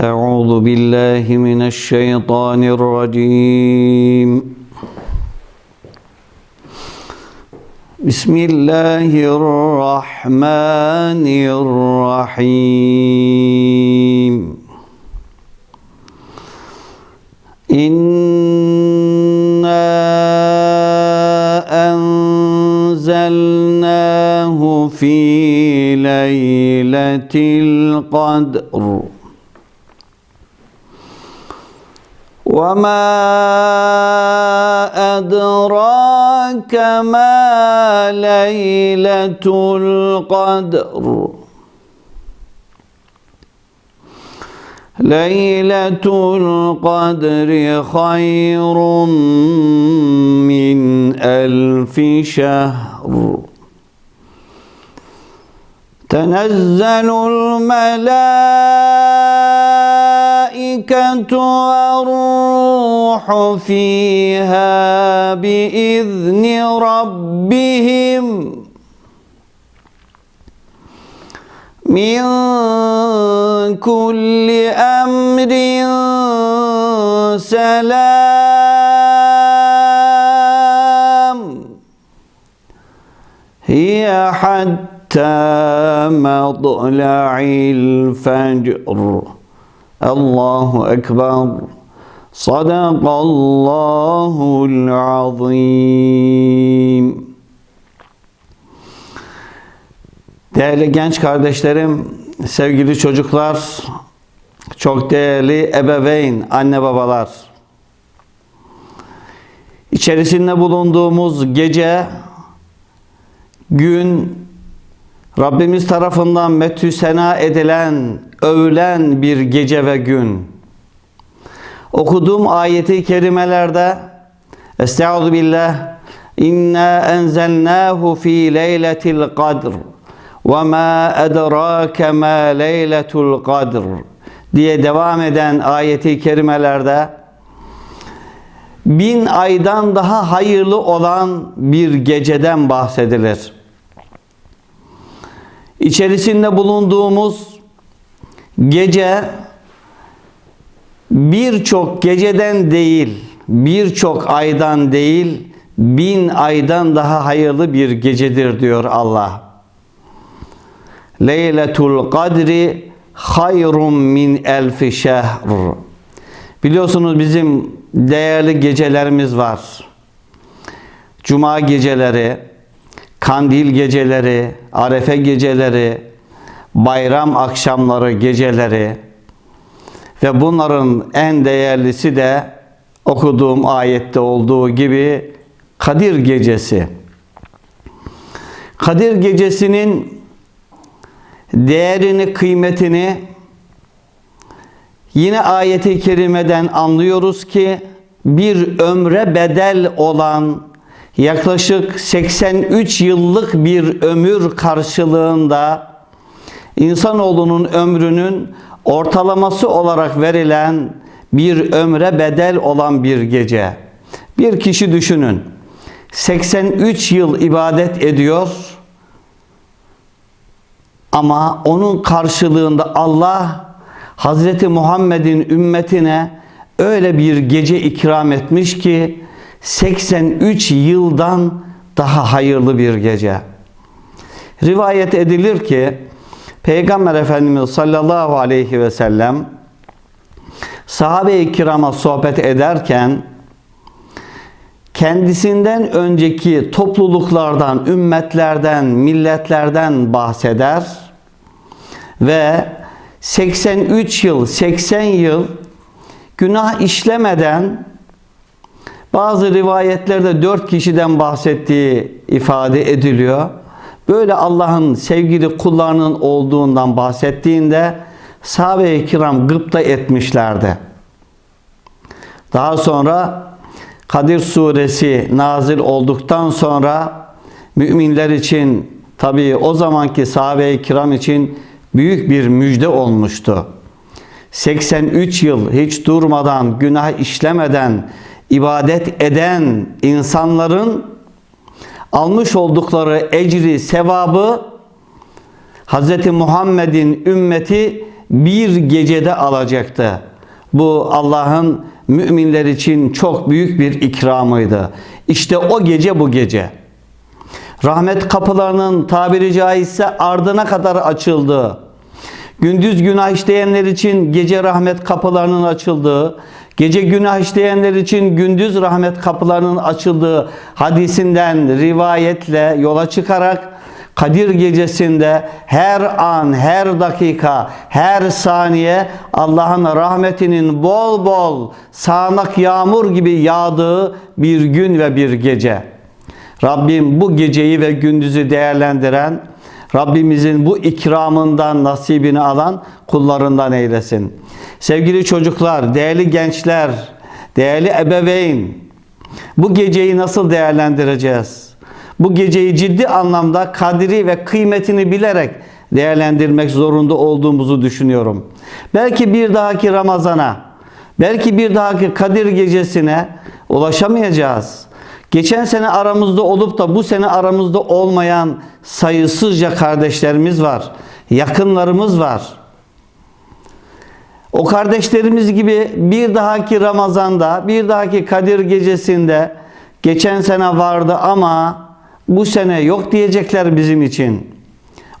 أعوذ بالله من الشيطان الرجيم. بسم الله الرحمن الرحيم. إنا أنزلناه في ليلة القدر. وما أدراك ما ليلة القدر ليلة القدر خير من ألف شهر تنزل الملائكة والروح فيها بإذن ربهم من كل أمر سلام هي حتى مطلع الفجر Allahu Ekber. Sadakallahul azim. Değerli genç kardeşlerim, sevgili çocuklar, çok değerli ebeveyn, anne babalar. İçerisinde bulunduğumuz gece, gün Rabbimiz tarafından metü sena edilen övülen bir gece ve gün. Okuduğum ayeti kerimelerde Estaizu billah İnna enzelnahu fi leyletil kadr ve ma edrake ma leyletul kadr diye devam eden ayeti kerimelerde bin aydan daha hayırlı olan bir geceden bahsedilir. İçerisinde bulunduğumuz gece birçok geceden değil, birçok aydan değil, bin aydan daha hayırlı bir gecedir diyor Allah. Leyletul kadri hayrun min elfi şehr. Biliyorsunuz bizim değerli gecelerimiz var. Cuma geceleri, kandil geceleri, arefe geceleri, bayram akşamları geceleri ve bunların en değerlisi de okuduğum ayette olduğu gibi Kadir gecesi. Kadir gecesinin değerini, kıymetini yine ayeti kerimeden anlıyoruz ki bir ömre bedel olan yaklaşık 83 yıllık bir ömür karşılığında insanoğlunun ömrünün ortalaması olarak verilen bir ömre bedel olan bir gece. Bir kişi düşünün. 83 yıl ibadet ediyor ama onun karşılığında Allah Hazreti Muhammed'in ümmetine öyle bir gece ikram etmiş ki 83 yıldan daha hayırlı bir gece. Rivayet edilir ki Peygamber Efendimiz sallallahu aleyhi ve sellem sahabe-i kirama sohbet ederken kendisinden önceki topluluklardan, ümmetlerden, milletlerden bahseder ve 83 yıl, 80 yıl günah işlemeden bazı rivayetlerde 4 kişiden bahsettiği ifade ediliyor. Böyle Allah'ın sevgili kullarının olduğundan bahsettiğinde sahabe-i kiram gıpta etmişlerdi. Daha sonra Kadir suresi nazil olduktan sonra müminler için tabii o zamanki sahabe-i kiram için büyük bir müjde olmuştu. 83 yıl hiç durmadan günah işlemeden ibadet eden insanların almış oldukları ecri, sevabı Hz. Muhammed'in ümmeti bir gecede alacaktı. Bu Allah'ın müminler için çok büyük bir ikramıydı. İşte o gece bu gece. Rahmet kapılarının tabiri caizse ardına kadar açıldığı, gündüz günah işleyenler için gece rahmet kapılarının açıldığı, gece günah işleyenler için gündüz rahmet kapılarının açıldığı hadisinden rivayetle yola çıkarak Kadir gecesinde her an, her dakika, her saniye Allah'ın rahmetinin bol bol sağanak yağmur gibi yağdığı bir gün ve bir gece. Rabbim bu geceyi ve gündüzü değerlendiren, Rabbimizin bu ikramından nasibini alan kullarından eylesin. Sevgili çocuklar, değerli gençler, değerli ebeveyn, bu geceyi nasıl değerlendireceğiz? Bu geceyi ciddi anlamda kadri ve kıymetini bilerek değerlendirmek zorunda olduğumuzu düşünüyorum. Belki bir dahaki Ramazan'a, belki bir dahaki Kadir gecesine ulaşamayacağız. Geçen sene aramızda olup da bu sene aramızda olmayan sayısızca kardeşlerimiz var. Yakınlarımız var. O kardeşlerimiz gibi bir dahaki Ramazan'da, bir dahaki Kadir gecesinde geçen sene vardı ama bu sene yok diyecekler bizim için.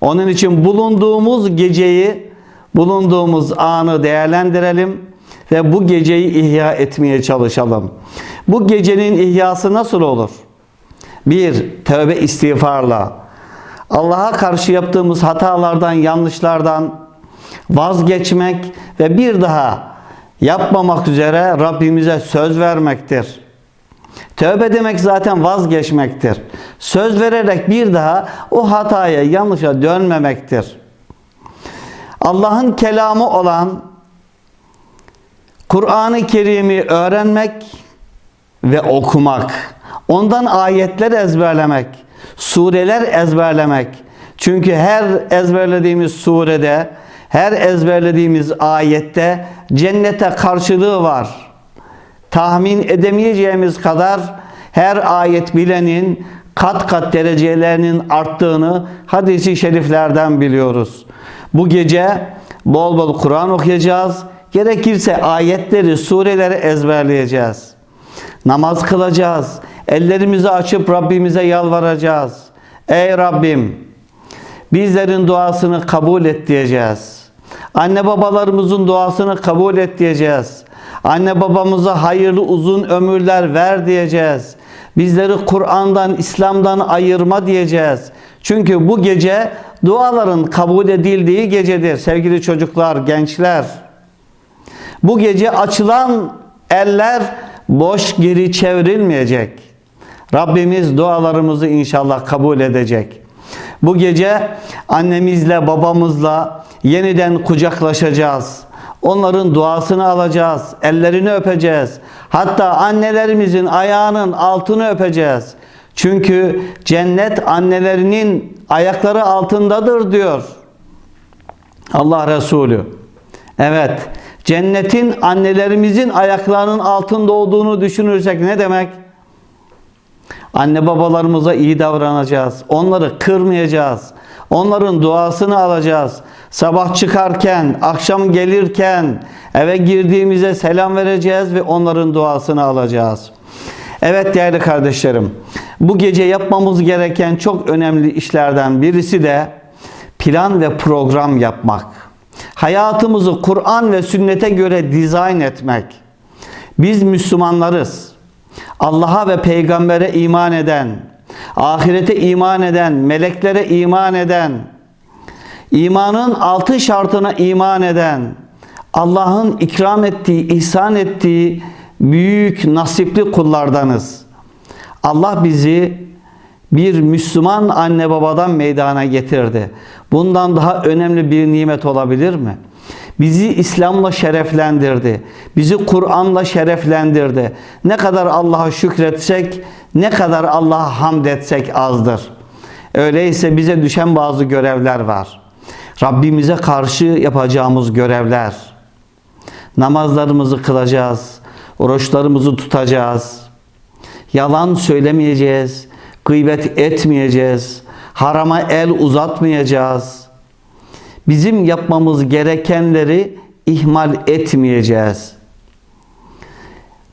Onun için bulunduğumuz geceyi, bulunduğumuz anı değerlendirelim ve bu geceyi ihya etmeye çalışalım. Bu gecenin ihyası nasıl olur? Bir, tövbe istiğfarla. Allah'a karşı yaptığımız hatalardan, yanlışlardan vazgeçmek ve bir daha yapmamak üzere Rabbimize söz vermektir. Tövbe demek zaten vazgeçmektir. Söz vererek bir daha o hataya, yanlışa dönmemektir. Allah'ın kelamı olan Kur'an-ı Kerim'i öğrenmek ve okumak. Ondan ayetler ezberlemek, sureler ezberlemek. Çünkü her ezberlediğimiz surede, her ezberlediğimiz ayette cennete karşılığı var. Tahmin edemeyeceğimiz kadar her ayet bilenin kat kat derecelerinin arttığını hadisi şeriflerden biliyoruz. Bu gece bol bol Kur'an okuyacağız. Gerekirse ayetleri, sureleri ezberleyeceğiz. Namaz kılacağız. Ellerimizi açıp Rabbimize yalvaracağız. Ey Rabbim bizlerin duasını kabul et diyeceğiz. Anne babalarımızın duasını kabul et diyeceğiz. Anne babamıza hayırlı uzun ömürler ver diyeceğiz. Bizleri Kur'an'dan, İslam'dan ayırma diyeceğiz. Çünkü bu gece duaların kabul edildiği gecedir sevgili çocuklar, gençler. Bu gece açılan eller boş geri çevrilmeyecek. Rabbimiz dualarımızı inşallah kabul edecek. Bu gece annemizle babamızla yeniden kucaklaşacağız. Onların duasını alacağız, ellerini öpeceğiz. Hatta annelerimizin ayağının altını öpeceğiz. Çünkü cennet annelerinin ayakları altındadır diyor Allah Resulü. Evet, cennetin annelerimizin ayaklarının altında olduğunu düşünürsek ne demek? Anne babalarımıza iyi davranacağız. Onları kırmayacağız. Onların duasını alacağız. Sabah çıkarken, akşam gelirken, eve girdiğimize selam vereceğiz ve onların duasını alacağız. Evet değerli kardeşlerim, bu gece yapmamız gereken çok önemli işlerden birisi de plan ve program yapmak. Hayatımızı Kur'an ve sünnete göre dizayn etmek. Biz Müslümanlarız. Allah'a ve peygambere iman eden, ahirete iman eden, meleklere iman eden, imanın altı şartına iman eden, Allah'ın ikram ettiği, ihsan ettiği büyük nasipli kullardanız. Allah bizi bir Müslüman anne babadan meydana getirdi. Bundan daha önemli bir nimet olabilir mi? Bizi İslam'la şereflendirdi. Bizi Kur'an'la şereflendirdi. Ne kadar Allah'a şükretsek, ne kadar Allah'a hamd etsek azdır. Öyleyse bize düşen bazı görevler var. Rabbimize karşı yapacağımız görevler. Namazlarımızı kılacağız. Oruçlarımızı tutacağız. Yalan söylemeyeceğiz. Gıybet etmeyeceğiz. Harama el uzatmayacağız. bizim yapmamız gerekenleri ihmal etmeyeceğiz.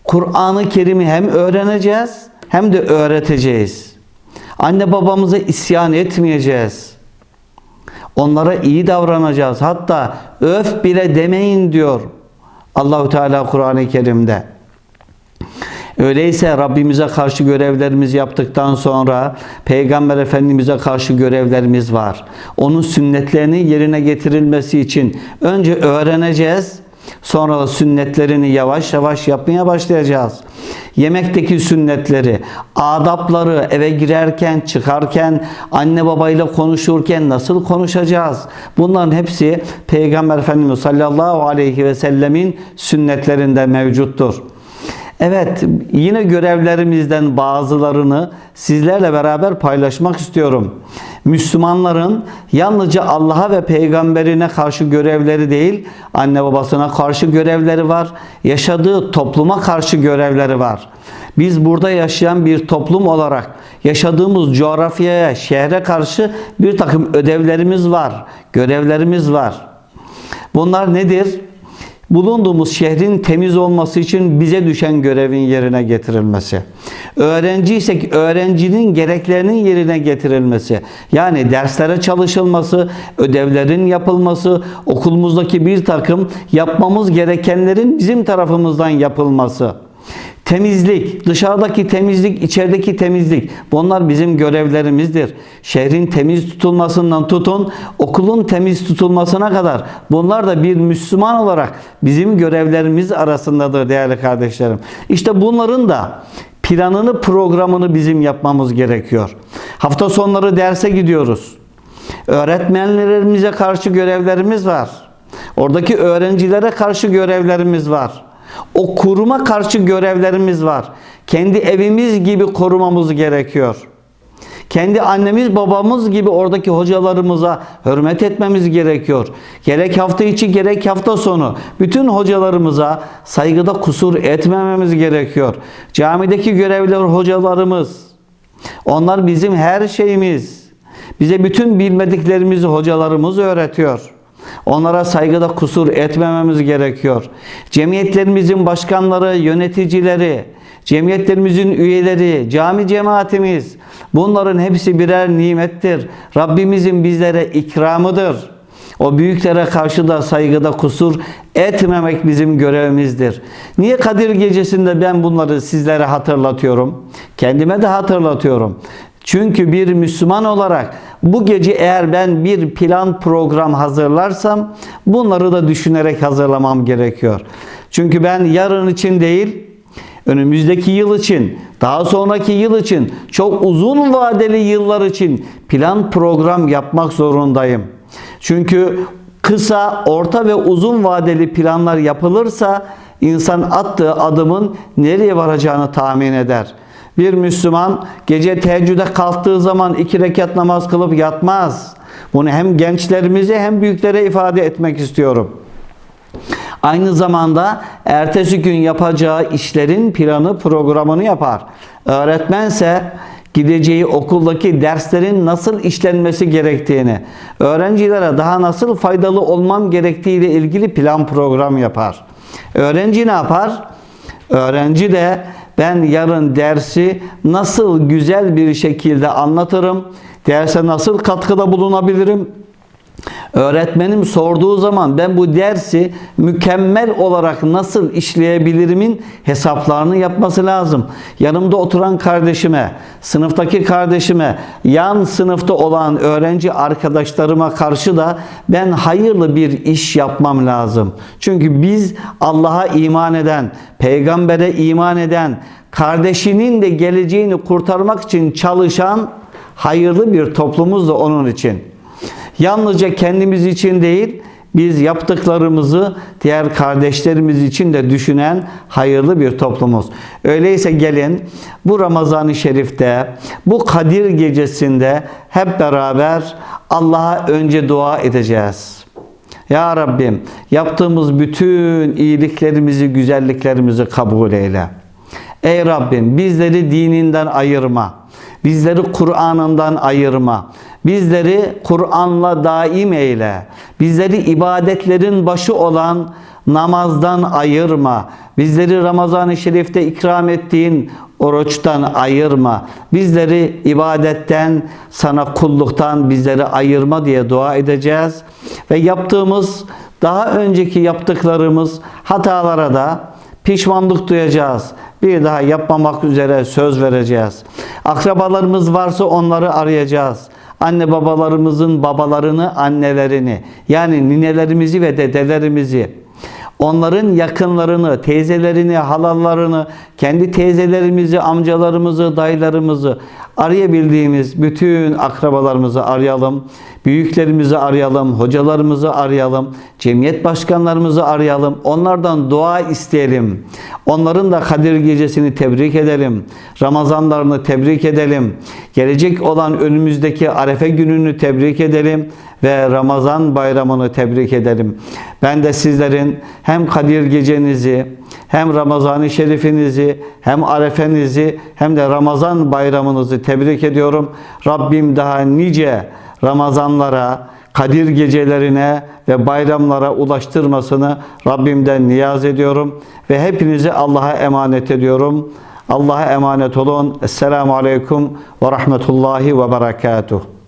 Kur'an-ı Kerim'i hem öğreneceğiz hem de öğreteceğiz. Anne babamıza isyan etmeyeceğiz. Onlara iyi davranacağız. Hatta öf bile demeyin diyor Allahu Teala Kur'an-ı Kerim'de. Öyleyse Rabbimize karşı görevlerimizi yaptıktan sonra Peygamber Efendimiz'e karşı görevlerimiz var. Onun sünnetlerinin yerine getirilmesi için önce öğreneceğiz. Sonra da sünnetlerini yavaş yavaş yapmaya başlayacağız. Yemekteki sünnetleri, adapları, eve girerken, çıkarken, anne babayla konuşurken nasıl konuşacağız? Bunların hepsi Peygamber Efendimiz sallallahu aleyhi ve sellemin sünnetlerinde mevcuttur. Evet, yine görevlerimizden bazılarını sizlerle beraber paylaşmak istiyorum. Müslümanların yalnızca Allah'a ve peygamberine karşı görevleri değil, anne babasına karşı görevleri var, yaşadığı topluma karşı görevleri var. Biz burada yaşayan bir toplum olarak yaşadığımız coğrafyaya, şehre karşı bir takım ödevlerimiz var, görevlerimiz var. Bunlar nedir? Bulunduğumuz şehrin temiz olması için bize düşen görevin yerine getirilmesi. Öğrenciysek öğrencinin gereklerinin yerine getirilmesi. Yani derslere çalışılması, ödevlerin yapılması, okulumuzdaki bir takım yapmamız gerekenlerin bizim tarafımızdan yapılması. Temizlik, dışarıdaki temizlik, içerideki temizlik. Bunlar bizim görevlerimizdir. Şehrin temiz tutulmasından tutun, okulun temiz tutulmasına kadar. Bunlar da bir Müslüman olarak bizim görevlerimiz arasındadır değerli kardeşlerim. İşte bunların da planını, programını bizim yapmamız gerekiyor. Hafta sonları derse gidiyoruz. Öğretmenlerimize karşı görevlerimiz var. Oradaki öğrencilere karşı görevlerimiz var. O kuruma karşı görevlerimiz var. Kendi evimiz gibi korumamız gerekiyor. Kendi annemiz babamız gibi oradaki hocalarımıza hürmet etmemiz gerekiyor. Gerek hafta içi gerek hafta sonu bütün hocalarımıza saygıda kusur etmememiz gerekiyor. Camideki görevli hocalarımız onlar bizim her şeyimiz. Bize bütün bilmediklerimizi hocalarımız öğretiyor. Onlara saygıda kusur etmememiz gerekiyor. Cemiyetlerimizin başkanları, yöneticileri, cemiyetlerimizin üyeleri, cami cemaatimiz bunların hepsi birer nimettir. Rabbimizin bizlere ikramıdır. O büyüklere karşı da saygıda kusur etmemek bizim görevimizdir. Niye Kadir Gecesi'nde ben bunları sizlere hatırlatıyorum? Kendime de hatırlatıyorum. Çünkü bir Müslüman olarak bu gece eğer ben bir plan program hazırlarsam bunları da düşünerek hazırlamam gerekiyor. Çünkü ben yarın için değil, önümüzdeki yıl için, daha sonraki yıl için, çok uzun vadeli yıllar için plan program yapmak zorundayım. Çünkü kısa, orta ve uzun vadeli planlar yapılırsa insan attığı adımın nereye varacağını tahmin eder. Bir Müslüman gece teheccüde kalktığı zaman iki rekat namaz kılıp yatmaz. Bunu hem gençlerimize hem büyüklere ifade etmek istiyorum. Aynı zamanda ertesi gün yapacağı işlerin planı programını yapar. Öğretmense gideceği okuldaki derslerin nasıl işlenmesi gerektiğini, öğrencilere daha nasıl faydalı olmam gerektiği ile ilgili plan program yapar. Öğrenci ne yapar? Öğrenci de ben yarın dersi nasıl güzel bir şekilde anlatırım, derse nasıl katkıda bulunabilirim, Öğretmenim sorduğu zaman ben bu dersi mükemmel olarak nasıl işleyebilirimin hesaplarını yapması lazım. Yanımda oturan kardeşime, sınıftaki kardeşime, yan sınıfta olan öğrenci arkadaşlarıma karşı da ben hayırlı bir iş yapmam lazım. Çünkü biz Allah'a iman eden, peygambere iman eden, kardeşinin de geleceğini kurtarmak için çalışan hayırlı bir toplumuz da onun için. Yalnızca kendimiz için değil, biz yaptıklarımızı diğer kardeşlerimiz için de düşünen hayırlı bir toplumuz. Öyleyse gelin bu Ramazan-ı Şerif'te, bu Kadir gecesinde hep beraber Allah'a önce dua edeceğiz. Ya Rabbim yaptığımız bütün iyiliklerimizi, güzelliklerimizi kabul eyle. Ey Rabbim bizleri dininden ayırma. Bizleri Kur'an'ından ayırma. Bizleri Kur'an'la daim eyle. Bizleri ibadetlerin başı olan namazdan ayırma. Bizleri Ramazan-ı Şerif'te ikram ettiğin oruçtan ayırma. Bizleri ibadetten, sana kulluktan bizleri ayırma diye dua edeceğiz. Ve yaptığımız, daha önceki yaptıklarımız hatalara da pişmanlık duyacağız. Bir daha yapmamak üzere söz vereceğiz. Akrabalarımız varsa onları arayacağız. Anne babalarımızın babalarını, annelerini yani ninelerimizi ve dedelerimizi onların yakınlarını, teyzelerini, halallarını, kendi teyzelerimizi, amcalarımızı, dayılarımızı arayabildiğimiz bütün akrabalarımızı arayalım. Büyüklerimizi arayalım, hocalarımızı arayalım, cemiyet başkanlarımızı arayalım. Onlardan dua isteyelim. Onların da Kadir Gecesi'ni tebrik edelim. Ramazanlarını tebrik edelim. Gelecek olan önümüzdeki Arefe gününü tebrik edelim ve Ramazan bayramını tebrik edelim. Ben de sizlerin hem Kadir Gecenizi, hem Ramazan-ı Şerifinizi, hem Arefenizi, hem de Ramazan bayramınızı tebrik ediyorum. Rabbim daha nice Ramazanlara, Kadir gecelerine ve bayramlara ulaştırmasını Rabbimden niyaz ediyorum ve hepinizi Allah'a emanet ediyorum. Allah'a emanet olun. Esselamu Aleyküm ve Rahmetullahi ve Berekatuhu.